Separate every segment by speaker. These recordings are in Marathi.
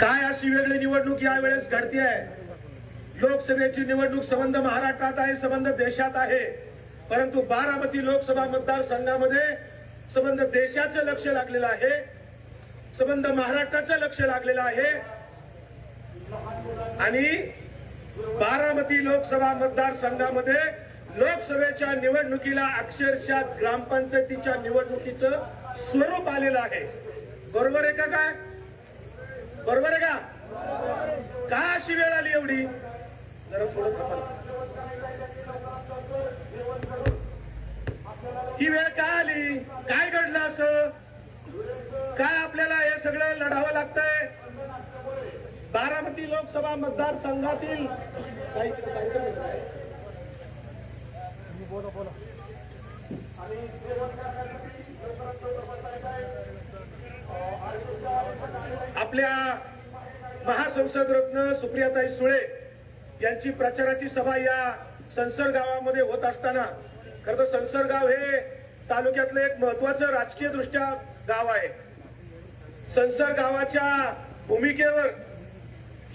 Speaker 1: काय अशी वेगळी निवडणूक यावेळेस घडती आहे? लोकसभेची निवडणूक संबंध महाराष्ट्रात आहे संबंध देशात आहे. परंतु बारामती लोकसभा मतदारसंघामध्ये संबंध देशाचं लक्ष लागलेलं आहे. संबंध महाराष्ट्राचं लक्ष लागलेलं आहे. आणि बारामती लोकसभा मतदारसंघामध्ये लोकसभेच्या निवडणुकीला अक्षरशः ग्रामपंचायतीच्या निवडणुकीचं स्वरूप आलेलं आहे. बरोबर आहे का काय? बरोबर आहे का? का अशी वेळ आली एवढी? जरा थोडं थांबा ही वेळ का आली? काय घडलं असं? काय आपल्याला हे सगळं लढावं लागतंय? बारामती लोकसभा मतदारसंघातील बोला बोला आणि आपल्या महासंसद रत्न सुप्रियाताई सुळे यांची प्रचाराची सभा या संसर गावामध्ये होत असताना खरं तर संसर गाव हे तालुक्यातलं एक महत्वाचं राजकीय दृष्ट्या गाव आहे. संसर गावाच्या भूमिकेवर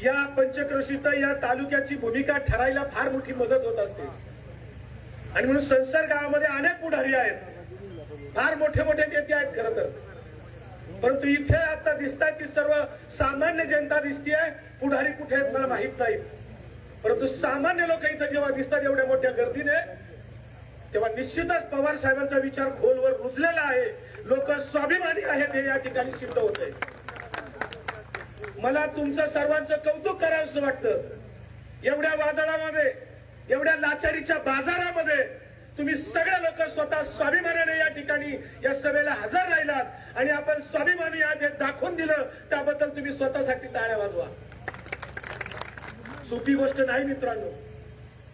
Speaker 1: या पंचक्रोशीत या तालुक्याची भूमिका ठरायला फार मोठी मदत होत असते. आणि म्हणून संसर गावामध्ये अनेक पुढारी आहेत. फार मोठे मोठे नेते आहेत खरं तर. परंतु इथे आता दिसत की सर्व सामान्य जनता दिसतीय. पुढारी कुठे आहेत मला माहीत नाही. परंतु सामान्य लोक इथं जेव्हा दिसतात एवढ्या मोठ्या गर्दीने तेव्हा निश्चितच पवार साहेबांचा विचार खोलवर रुजलेला आहे. लोक स्वाभिमानी आहेत हे या ठिकाणी सिद्ध होत आहे मला तुमचं सर्वांचं कौतुक करावंसं वाटतं. एवढ्या वादळामध्ये एवढ्या लाचारीच्या बाजारामध्ये तुम्ही सगळे लोक स्वतः स्वाभिमानाने या ठिकाणी या सभेला हजर राहिलात. आणि आपण स्वाभिमानी आहात हे दाखवून दिलं. त्याबद्दल तुम्ही स्वतःसाठी टाळ्या वाजवा. सोपी गोष्ट नाही मित्रांनो.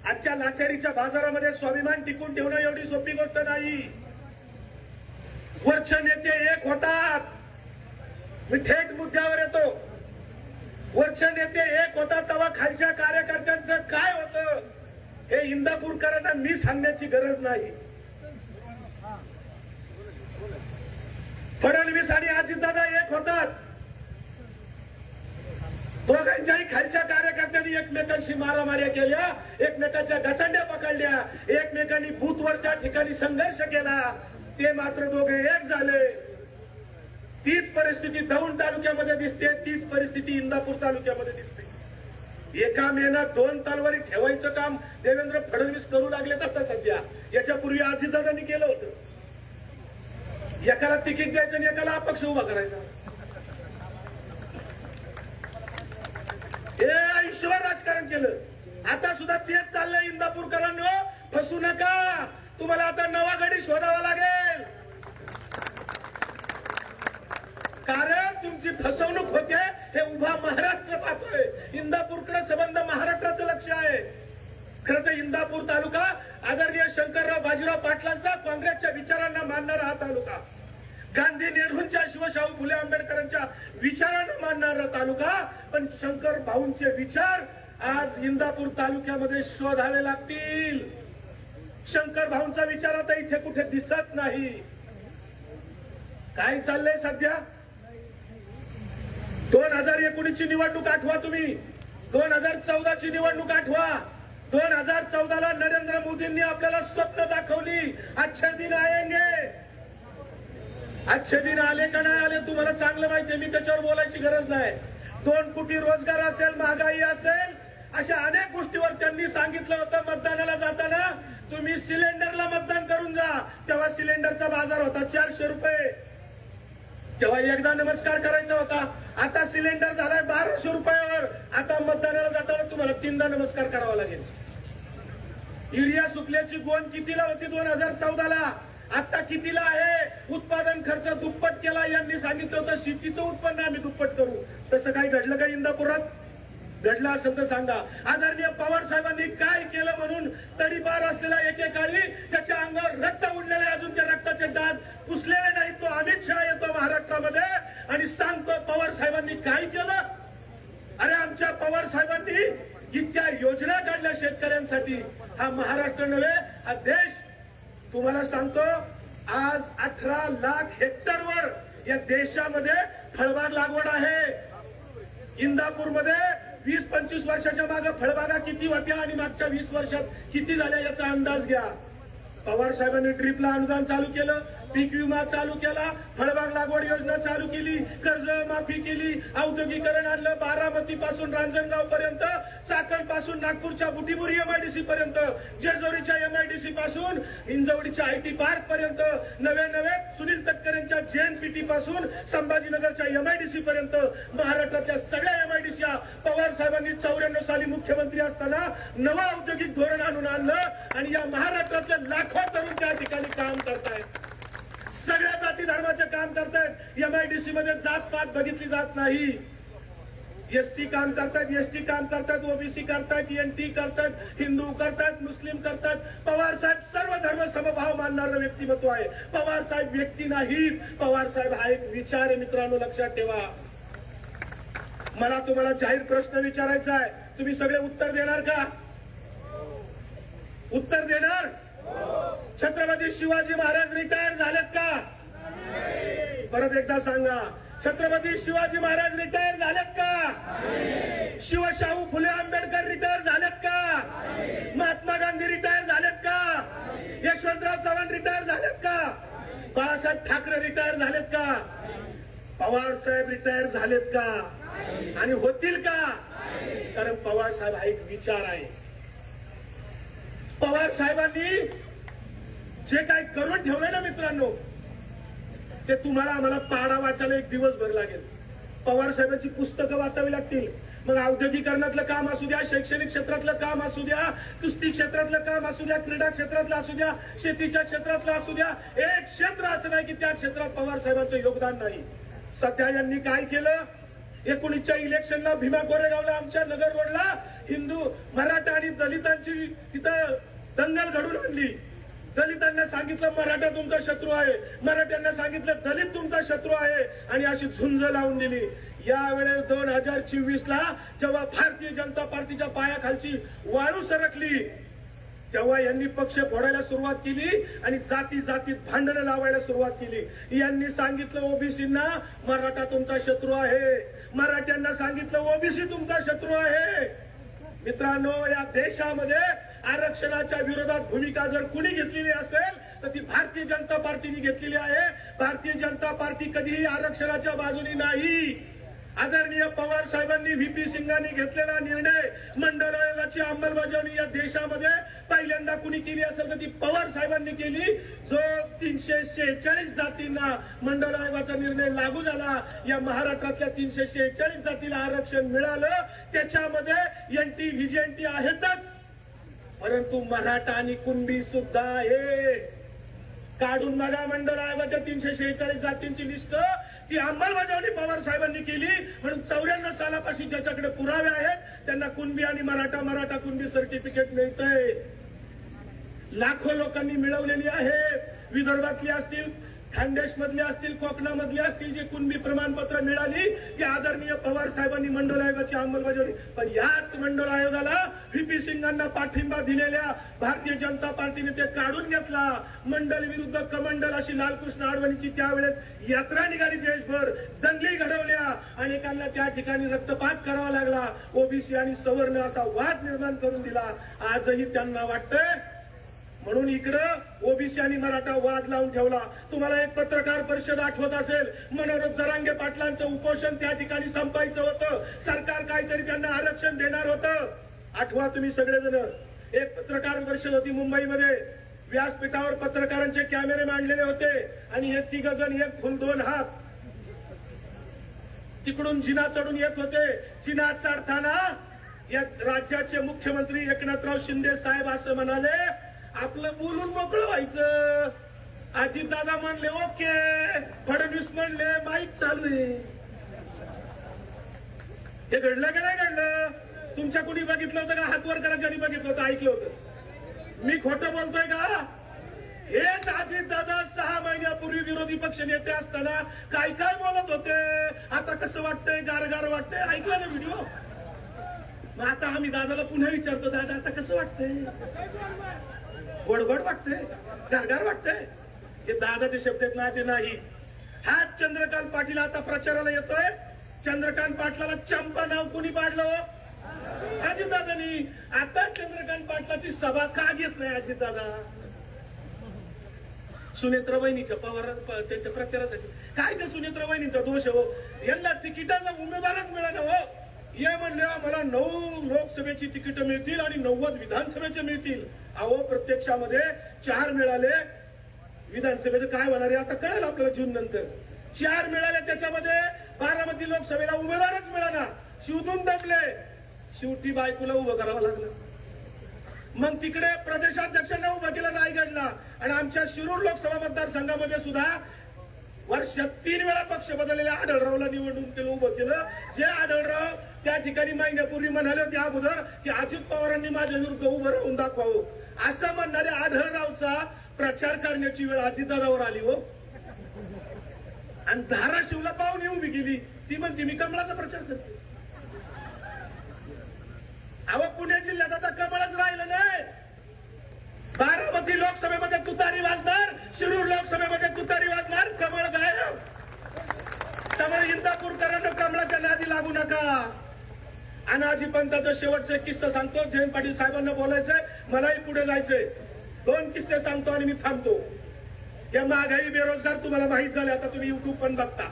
Speaker 1: आजच्या लाचारीच्या बाजारामध्ये स्वाभिमान टिकून ठेवणं एवढी सोपी गोष्ट नाही. वरचे नेते एक होतात. मी थेट मुद्द्यावर येतो. वरचे नेते एक होता तेव्हा खालच्या कार्यकर्त्यांचं काय होतं? इंदापूरकरांना मी सांगण्याची गरज नाही. फडणवीस आणि अजितदादा एक होतात. दोघांच्याही खालच्या कार्यकर्त्यांनी एकमेकांशी मारामाऱ्या केल्या एकमेकांच्या घसंड्या पकडल्या एकमेकांनी बूथवरच्या ठिकाणी संघर्ष केला. ते मात्र दोघे एक झाले. तीच परिस्थिती दौंड तालुक्यामध्ये दिसते तीच परिस्थिती इंदापूर तालुक्यामध्ये दिसते. एका मेहनत दोन तलवारी ठेवायचं काम देवेंद्र फडणवीस करू लागलेत आता सध्या. याच्यापूर्वी अजितदादांनी केलं होतं. एकाला तिकीट द्यायचं आणि एकाला अपक्ष उभा करायचा. हे आयुष्यभर राजकारण केलं. आता सुद्धा तेच चाललंय इंदापूरकरांनो. फसू नका. तुम्हाला आता नवा गडी शोधावा लागेल. कारण तुमची फसवणूक होते हे उभा महाराष्ट्र इंदापूरकडे संबंध महाराष्ट्राचं लक्ष आहे. खरं तर इंदापूर तालुका आदरणीय शंकरराव बाजीराव पाटलांचा काँग्रेसच्या विचारांना मानणारा हा तालुका. गांधी नेहरूंच्या शिवशाहू फुले आंबेडकरांच्या विचारांना मानणारा तालुका. पण शंकर भाऊंचे विचार आज इंदापूर तालुक्यामध्ये शोधावे लागतील. शंकर भाऊंचा विचार आता इथे कुठे दिसत नाही. काय चाललंय सध्या? दोन हजार एकोणीसची निवडणूक आठवा तुम्ही. दोन हजार चौदाची निवडणूक आठवा. दोन हजार चौदाला नरेंद्र मोदींनी आपल्याला स्वप्न दाखवली. अच्छे दिन आएंगे. अच्छे दिन आले का नाही आले तुम्हाला चांगलं माहितीये मी त्याच्यावर बोलायची गरज नाही. दोन कोटी रोजगार असेल महागाई असेल अशा अनेक गोष्टीवर त्यांनी सांगितलं होतं मतदानाला जाताना. तुम्ही सिलेंडरला मतदान करून जा. तेव्हा सिलेंडरचा बाजार होता चारशे रुपये. जेव्हा एकदा नमस्कार करायचा होता आता सिलेंडर झालाय बाराशे रुपयावर. आता मतदानाला जाताना तुम्हाला तीनदा नमस्कार करावा लागेल. युरिया सुकल्याची गोंद कितीला होती दोन हजार चौदाला? आता कितीला आहे? उत्पादन खर्च दुप्पट केला यांनी सांगितलं होतं शेतीचं उत्पन्न आम्ही दुप्पट करू. तसं काही घडलं का इंदापुरात? घडलं असेल तर सांगा. आदरणीय पवार साहेबांनी काय केलं म्हणून तडीपार असलेला एकेकाळी त्याच्या अंगावर रक्त उडलेले अजून त्या रक्ताचे डाग पुसलेले अमित शहा येतो महाराष्ट्रामध्ये आणि सांगतो पवार साहेबांनी काय केलं? अरे आमच्या पवार साहेबांनी इतक्या योजना काढल्या शेतकऱ्यांसाठी. हा महाराष्ट्र नव्हे हा देश. तुम्हाला सांगतो आज अठरा लाख हेक्टरवर या देशामध्ये फळबाग लागवड आहे. इंदापूरमध्ये वीस पंचवीस वर्षाच्या मागे फळबागा किती होत्या आणि मागच्या वीस वर्षात किती झाल्या याचा अंदाज घ्या. पवार साहेबांनी ट्रिपला अनुदान चालू केलं. पीक विमा चालू केला फळबाग लागवड योजना चालू केली कर्ज माफी केली औद्योगिकरण आणलं बारामती पासून रांजणगाव पर्यंत चाकणपासून नागपूरच्या बुटीबुरी एमआयडीसी पर्यंत जेजोरीच्या एमआयडीसी पासून हिंजवडीच्या आयटी पार्क पर्यंत नवे नवे सुनील तटकरेंच्या जेएनपीटी पासून संभाजीनगरच्या एमआयडीसी पर्यंत महाराष्ट्रातल्या सगळ्या एमआयडीसी पवार साहेबांनी चौऱ्याण्णव साली मुख्यमंत्री असताना नवं औद्योगिक धोरण आणून आणलं आणि या महाराष्ट्रातल्या लाखो तरुण त्या ठिकाणी काम करतायत. सगळ्या जाती धर्माचे काम करतायत. एमआयडीसी मध्ये जात पात बघितली जात नाही. एससी काम करतायत एसटी काम करतात ओबीसी करतायत एनटी करतात हिंदू करतात मुस्लिम करतात पवार साहेब सर्व धर्म समभाव मानणारं व्यक्तिमत्व आहे. पवार साहेब व्यक्ती नाहीत. पवार साहेब हा एक विचार आहे मित्रांनो लक्षात ठेवा. मला तुम्हाला जाहीर प्रश्न विचारायचा आहे. तुम्ही सगळे उत्तर देणार का? उत्तर देणार? छत्रपती शिवाजी महाराज रिटायर झालेत का? परत एकदा सांगा छत्रपती शिवाजी महाराज रिटायर झालेत का? शिवशाहू फुले आंबेडकर रिटायर झालेत का? महात्मा गांधी रिटायर झालेत का? यशवंतराव चव्हाण रिटायर झालेत का? बाळासाहेब ठाकरे रिटायर झालेत का? पवार साहेब रिटायर झालेत का? आणि होतील का? कारण पवार साहेब हा एक विचार आहे. पवार साहेबांनी जे काय करून ठेवलंय ना मित्रांनो ते तुम्हाला आम्हाला पाडा वाचायला एक दिवसभर लागेल. पवार साहेबांची पुस्तकं वाचावी लागतील. मग औद्योगिकरणातलं काम असू द्या शैक्षणिक क्षेत्रातलं काम असू द्या कुस्ती क्षेत्रातलं काम असू द्या क्रीडा क्षेत्रातलं असू द्या शेतीच्या क्षेत्रातलं असू द्या एक क्षेत्र असं नाही की त्या क्षेत्रात पवार साहेबांचं योगदान नाही. सध्या यांनी काय केलं? एकोणीसच्या इलेक्शनला भीमा कोरेगावला आमच्या नगर रोडला हिंदू मराठा आणि दलितांची तिथं दंगल घडून आणली. दलितांना सांगितलं मराठा तुमचा शत्रू आहे. मराठ्यांना सांगितलं दलित तुमचा शत्रू आहे. आणि अशी झुंज लावून दिली. यावेळेस दोन हजार चोवीस ला जेव्हा भारतीय जनता पार्टीच्या पायाखालची वाळू सरकली तेव्हा यांनी पक्ष फोडायला सुरुवात केली आणि जाती जातीत भांडणं लावायला सुरुवात केली. यांनी सांगितलं ओबीसींना मराठा तुमचा शत्रू आहे. मराठ्यांना सांगितलं ओबीसी तुमचा शत्रू आहे. मित्रांनो या देशामध्ये आरक्षणाच्या विरोधात भूमिका जर कुणी घेतलेली असेल तर ती भारतीय जनता पार्टीने घेतलेली आहे. भारतीय जनता पार्टी कधीही आरक्षणाच्या बाजूनी नाही. आदरणीय पवार साहेबांनी व्हीपी सिंगांनी घेतलेला निर्णय मंडळाची आयोगाची अंमलबजावणी या देशामध्ये पहिल्यांदा कुणी केली असेल तर ती पवार साहेबांनी केली. जो तीनशे शेहेचाळीस जातींना मंडळ आयोगाचा निर्णय लागू झाला या महाराष्ट्रातल्या तीनशे शेहेचाळीस जातीला आरक्षण मिळालं. त्याच्यामध्ये एनटी व्हीजेएनटी आहेतच. परंतु मराठा आणि कुणबी सुद्धा आहे काढून बघा मंडळ आयोगाच्या तीनशे शेहेचाळीस जातींची लिस्ट ती अंमलबजावणी पवार साहेबांनी केली. म्हणून चौऱ्याण्णव सालापासून ज्याच्याकडे पुरावे आहेत त्यांना कुणबी आणि मराठा मराठा कुणबी सर्टिफिकेट मिळतंय. लाखो लोकांनी मिळवलेली आहे. विदर्भातली असतील खानदेश मधले असतील कोकणामधले असतील जी कुणबी प्रमाणपत्र मिळाली ती आदरणीय पवार साहेबांनी मंडळ आयोगाची अंमलबजावणी पण याच मंडळ आयोगाला व्हीपी सिंगांना पाठिंबा दिलेल्या भारतीय जनता पार्टीने ते काढून घेतला. मंडल विरुद्ध कमंडल अशी लालकृष्ण आडवाणीची त्यावेळेस यात्रा निघाली देशभर. दंगली घडवल्या अनेकांना त्या ठिकाणी रक्तपात करावा लागला. ओबीसी आणि सवर्ण असा वाद निर्माण करून दिला. आजही त्यांना वाटतंय म्हणून इकडं ओबीसी आणि मराठा वाद लावून ठेवला. तुम्हाला एक पत्रकार परिषद आठवत असेल मनोरथ जरांगे पाटलांचं उपोषण त्या ठिकाणी संपायचं होतं. सरकार काहीतरी त्यांना आरक्षण देणार होतं. आठवा तुम्ही सगळेजण. एक पत्रकार परिषद होती मुंबईमध्ये. व्यासपीठावर पत्रकारांचे कॅमेरे मांडलेले होते. आणि हे तिघ जण एक फुल दोन हात. तिकडून जिना चढून येत होते. जिना चढताना या राज्याचे मुख्यमंत्री एकनाथराव शिंदे साहेब असं म्हणाले आपलं बोलून मोकळं व्हायचं. अजित दादा म्हणले ओके. फडणवीस म्हणले माईक चालू आहे. हे घडलं का नाही घडलं? तुमच्या कुणी बघितलं होतं का? हातवर कराच्यानी करा ज्यांनी बघितलं होतं? ऐकलं होतं. मी खोटं बोलतोय का? हेच अजित दादा सहा महिन्यापूर्वी विरोधी पक्ष नेते असताना काय काय बोलत होते? आता कसं वाटतंय? गारगार वाटतंय? ऐकलं ना व्हिडिओ मग आता आम्ही दादाला पुन्हा विचारतो दादा आता कसं वाटतंय? गोडगोड वाटतंय गारगार वाटतंय. हे दादाचे शब्द आहेत माझे नाही. हाच चंद्रकांत पाटील आता प्रचाराला येतोय. चंद्रकांत पाटलाला चंपा नाव कुणी पाडलं? अजितदादानी आता चंद्रकांत पाटलाची सभा का घेत नाही अजितदादा सुनेत्र वहिनीच्या पवार त्यांच्या प्रचारासाठी. काय ते सुनेत्र वहिनीचा दोष हो? यांना तिकिटांना उमेदवारच मिळाला हो? ये म्हणल्या मला नऊ लोकसभेची तिकीट मिळतील आणि नव्वद विधानसभेचे मिळतील. अहो प्रत्यक्षामध्ये चार मिळाले. विधानसभेचं काय होणार आहे? आता कळेल आपल्याला जून नंतर. चार मिळाले त्याच्यामध्ये बारामती लोकसभेला उमेदवारच मिळाला शिवतून दबले शेवटी बायकोला उभं करावं लागलं. मग तिकडे प्रदेशाध्यक्षांना उभं केलं रायगडला आणि आमच्या शिरूर लोकसभा मतदारसंघामध्ये सुद्धा वर्षात तीन वेळा पक्ष बदललेल्या आढळरावला निवडून केलं उभं केलं. जे आढळराव त्या ठिकाणी महिन्यापूर्वी म्हणाले होते अगोदर की अजित पवारांनी माझ्या विरुद्ध उभं राहून दाखवावं. असं म्हणणाऱ्या आढळरावचा प्रचार करण्याची वेळ अजितदादावर आली हो. आणि धाराशिवला पाहुणे उभी गेली ती म्हणते मी कमळाचा प्रचार करते अहो पुणे जिल्ह्यात आता कमळच राहिलं नाही. बारामती लोकसभेमध्ये तुतारी वाजणार शिरूर लोकसभेमध्ये तुतारी वाजणार कमळ गायब. त्यामुळे इंदापूरकरांना कमळाच्या नादी लागू नका. अनाजी पंताचा शेवटचा किस्सा सांगतो जयंत पाटील साहेबांना बोलायचंय मलाही पुढे जायचंय. दोन किस्से सांगतो आणि मी थांबतो. या महागाई बेरोजगार तुम्हाला माहीत झाले आता तुम्ही युट्यूब पण बघता.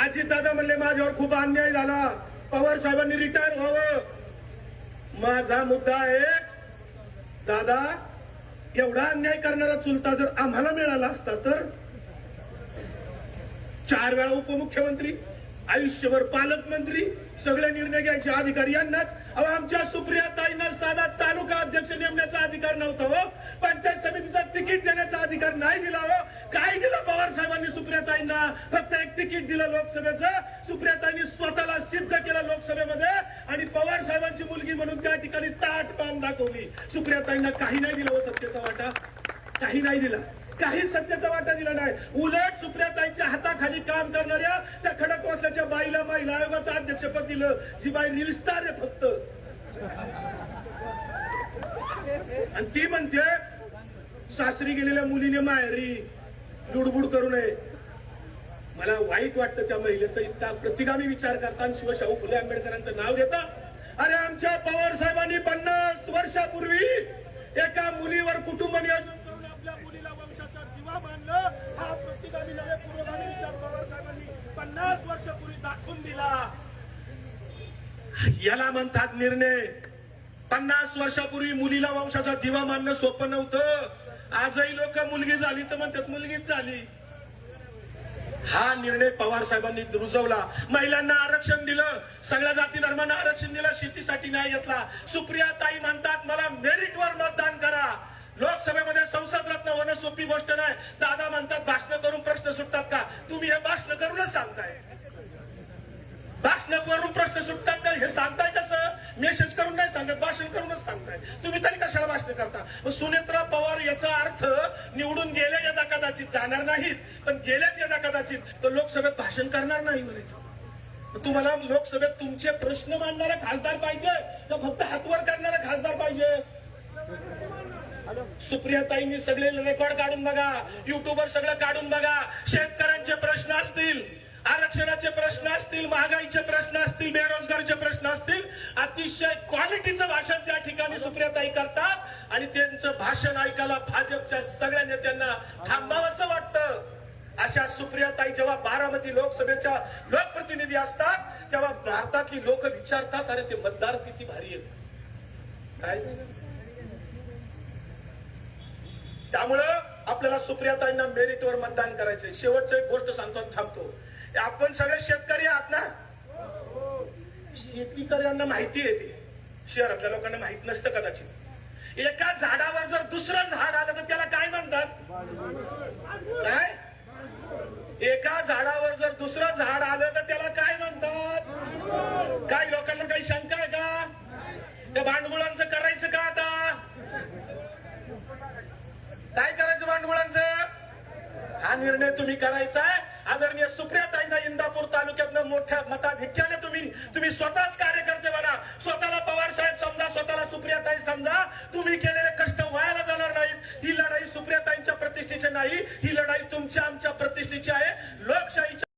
Speaker 1: आजी दादा म्हणले माझ्यावर खूप अन्याय झाला. पवार साहेबांनी रिटायर व्हावं. माझा मुद्दा आहे दादा एवढा अन्याय करणारा चुलता जर आम्हाला मिळाला असता तर? चार वेळा उपमुख्यमंत्री आयुष्यभर पालकमंत्री सगळे निर्णय घ्यायचे अधिकार यांनाच. अहो आमच्या सुप्रिया ताईंना साधा तालुका अध्यक्ष नेमण्याचा अधिकार नव्हता हो. पंचायत समितीचा तिकीट देण्याचा अधिकार नाही दिला हो. काय दिलं पवार साहेबांनी सुप्रिया ताईंना? फक्त एक तिकीट दिलं लोकसभेचं. सुप्रिया ताईंनी स्वतःला सिद्ध केलं लोकसभेमध्ये आणि पवार साहेबांची मुलगी म्हणून त्या ठिकाणी ताट पाम दाखवली. सुप्रिया ताईंना काही नाही दिलं हो सत्तेचा वाटा. काही नाही दिला. काही सत्याचा वाटा दिला नाही. उलट सुप्रियाताईंच्या हाताखाली काम करणाऱ्या त्या खडकवासाच्या बाईला महिला आयोगाचं अध्यक्षपद दिलं. जी बाई रील आहे फक्त. आणि ती म्हणते सासरी गेलेल्या मुलीने माहेरी लुडबुड करू नये. मला वाईट वाटतं त्या महिलेचा इतका प्रतिगामी विचार करता शिवशाहू फुले आंबेडकरांचं नाव घेता. अरे आमच्या पवार साहेबांनी पन्नास वर्षापूर्वी एका मुलीवर कुटुंब नियोजन का दिवा मानलं हा प्रतिगामी नव्हे पूर्वगामी विचार पवार साहेबांनी पन्नास वर्षापूर्वी दाखवून दिला. याला म्हणतात निर्णय. पन्नास वर्षापूर्वी मुलीला वंशाचा दिवा मानणं सोपं नव्हतं. आजही लोक मुलगी झाली तर म्हणतात मुलगीच झाली. हा निर्णय पवार साहेबांनी रुजवला. महिलांना आरक्षण दिलं. सगळ्या जाती धर्मांना आरक्षण दिलं. शेतीसाठी न्याय घेतला. सुप्रिया ताई म्हणतात मला मेरिटवर मतदान करा. लोकसभेमध्ये संसद रत्न सोपी गोष्ट नाही. दादा म्हणतात भाषण करून प्रश्न सुटतात का? तुम्ही हे भाषण करूनच सांगताय. भाषण करून प्रश्न सुटतात का? हे सांगताय कसं? मेसेज करून नाही सांगत भाषण करूनच सांगताय. तुम्ही तरी कशाला भाषण करता? सुनेत्रा पवार याचा अर्थ निवडून गेल्या यदा कदाचित जाणार नाहीत पण गेल्याच यदा कदाचित तर लोकसभेत भाषण करणार नाही म्हणायचं. तुम्हाला लोकसभेत तुमचे प्रश्न मांडणारा खासदार पाहिजे? का फक्त हातवर करणारा खासदार पाहिजे? सुप्रियाताईंनी सगळे रेकॉर्ड काढून बघा. युट्यूबवर सगळं काढून बघा. शेतकऱ्यांचे प्रश्न असतील आरक्षणाचे प्रश्न असतील महागाईचे प्रश्न असतील बेरोजगारीचे प्रश्न असतील अतिशय क्वालिटीचं भाषण त्या ठिकाणी सुप्रियाताई करतात आणि त्यांचं भाषण ऐकायला भाजपच्या सगळ्या नेत्यांना थांबावंसं वाटतं. अशा सुप्रियाताई जेव्हा बारामती लोकसभेच्या लोकप्रतिनिधी असतात तेव्हा भारतातली लोक विचारतात अरे ते मतदार किती भारी आहेत. काय? त्यामुळं आपल्याला सुप्रियाताईंना मेरिटवर मतदान करायचंय. शेवटचं एक गोष्ट सांगतो थांबतो. आपण सगळे शेतकरी आहात ना? शेतकऱ्यांना माहिती येते शहरातल्या लोकांना माहीत नसतं कदाचित. एका झाडावर जर दुसरं झाड आलं तर त्याला काय म्हणतात? काय? एका झाडावर जर दुसरं झाड आलं तर त्याला काय म्हणतात? काही लोकांना काही शंका आहे का? त्या भांडगुळांचं करायचं का आता काय करायचं भांडवलांचं हा निर्णय तुम्ही करायचा आहे. आदरणीय सुप्रियाताईंना इंदापूर तालुक्यातनं मोठ्या मताधिक्याने तुम्ही तुम्ही स्वतःच कार्यकर्ते बना. स्वतःला पवार साहेब समजा स्वतःला सुप्रियाताई समजा. तुम्ही केलेले कष्ट व्हायला जाणार नाहीत. ही लढाई सुप्रियाताईंच्या प्रतिष्ठेची नाही. ही लढाई तुमच्या आमच्या प्रतिष्ठेची आहे. लोकशाहीच्या